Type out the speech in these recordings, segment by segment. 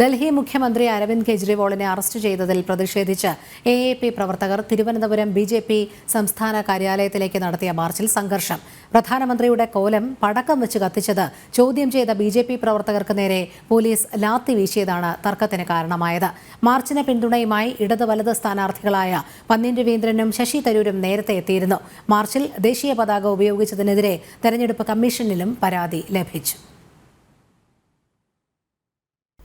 ഡൽഹി മുഖ്യമന്ത്രി അരവിന്ദ് കെജ്രിവാളിനെ അറസ്റ്റ് ചെയ്തതിൽ പ്രതിഷേധിച്ച് എ എ പി പ്രവർത്തകർ തിരുവനന്തപുരം ബി ജെ പി സംസ്ഥാന കാര്യാലയത്തിലേക്ക് നടത്തിയ മാർച്ചിൽ സംഘർഷം. പ്രധാനമന്ത്രിയുടെ കോലം പടക്കം വെച്ച് കത്തിച്ചത് ചോദ്യം ചെയ്ത ബി ജെ പി പ്രവർത്തകർക്ക് നേരെ പോലീസ് ലാത്തി വീശിയതാണ് തർക്കത്തിന് കാരണമായത്. മാർച്ചിന് പിന്തുണയുമായി ഇടത് വലത് സ്ഥാനാർത്ഥികളായ പന്ന്യൻ രവീന്ദ്രനും ശശി തരൂരും നേരത്തെ എത്തിയിരുന്നു. മാർച്ചിൽ ദേശീയ പതാക ഉപയോഗിച്ചതിനെതിരെ തെരഞ്ഞെടുപ്പ് കമ്മീഷനിലും പരാതി ലഭിച്ചു.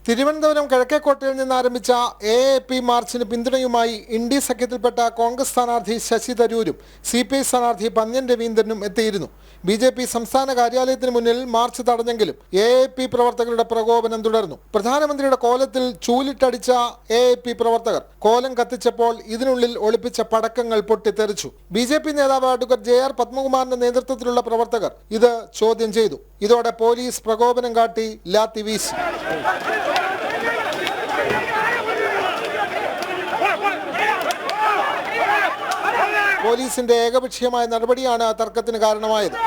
തിരുവനന്തപുരം കിഴക്കേക്കോട്ടയിൽ നിന്ന് ആരംഭിച്ച എ എ പി മാർച്ചിന് പിന്തുണയുമായി ഇൻഡി സഖ്യത്തിൽപ്പെട്ട കോൺഗ്രസ് സ്ഥാനാർത്ഥി ശശി തരൂരും സി പി ഐ സ്ഥാനാർത്ഥി പന്ന്യൻ രവീന്ദ്രനും എത്തിയിരുന്നു. ബി ജെ പി സംസ്ഥാന കാര്യാലയത്തിന് മുന്നിൽ മാർച്ച് തടഞ്ഞെങ്കിലും എ എ പി പ്രവർത്തകരുടെ പ്രകോപനം തുടർന്നു. പ്രധാനമന്ത്രിയുടെ കോലത്തിൽ ചൂലിട്ടടിച്ച എ എ പി പ്രവർത്തകർ കോലം കത്തിച്ചപ്പോൾ ഇതിനുള്ളിൽ ഒളിപ്പിച്ച പടക്കങ്ങൾ പൊട്ടിത്തെറിച്ചു. ബി ജെ പി നേതാവ് അഡ്വക്കറ്റ് ജെ ആർ പത്മകുമാറിന്റെ നേതൃത്വത്തിലുള്ള പ്രവർത്തകർ ഇത് ചോദ്യം ചെയ്തു. ഇതോടെ പോലീസ് പ്രകോപനം കാട്ടി ലാത്തി വീശി. പോലീസിന്റെ ഏകപക്ഷീയമായ നടപടിയാണ് തർക്കത്തിന് കാരണമായത്.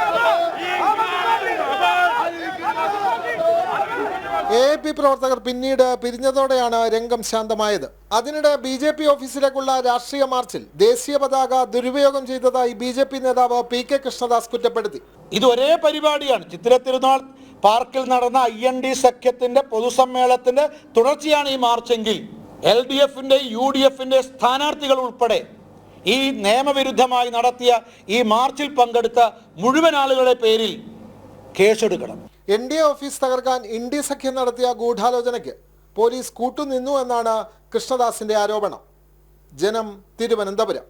എ പി പ്രവർത്തകർ പിന്നീട് പിരിഞ്ഞതോടെയാണ് രംഗം ശാന്തമായത്. അതിനിടെ ബി ജെ പി ഓഫീസിലേക്കുള്ള രാഷ്ട്രീയ മാർച്ചിൽ ദേശീയ പതാക ദുരുപയോഗം ചെയ്തതായി ബി ജെ പി നേതാവ് പി കെ കൃഷ്ണദാസ് കുറ്റപ്പെടുത്തി. ഇത് ഒരേ പരിപാടിയാണ്. ചിത്ര തിരുനാൾ പാർക്കിൽ നടന്ന ഐ എൻ ഡി സഖ്യത്തിന്റെ പൊതുസമ്മേളനത്തിന്റെ തുടർച്ചയാണ് ഈ മാർച്ചെങ്കിൽ. എൽ ഡി എഫിന്റെ യു ഡി എഫിന്റെ സ്ഥാനാർത്ഥികൾ ഉൾപ്പെടെ ഈ നിയമവിരുദ്ധമായി നടത്തിയ ഈ മാർച്ചിൽ പങ്കെടുത്ത മുഴുവൻ ആളുകളുടെ പേരിൽ കേസെടുക്കണം. എൻ ഡി എ ഓഫീസ് തകർക്കാൻ ഇന്ത്യ സഖ്യം നടത്തിയ ഗൂഢാലോചനയ്ക്ക് പോലീസ് കൂട്ടുനിന്നു എന്നാണ് കൃഷ്ണദാസിന്റെ ആരോപണം. ജനം തിരുവനന്തപുരം.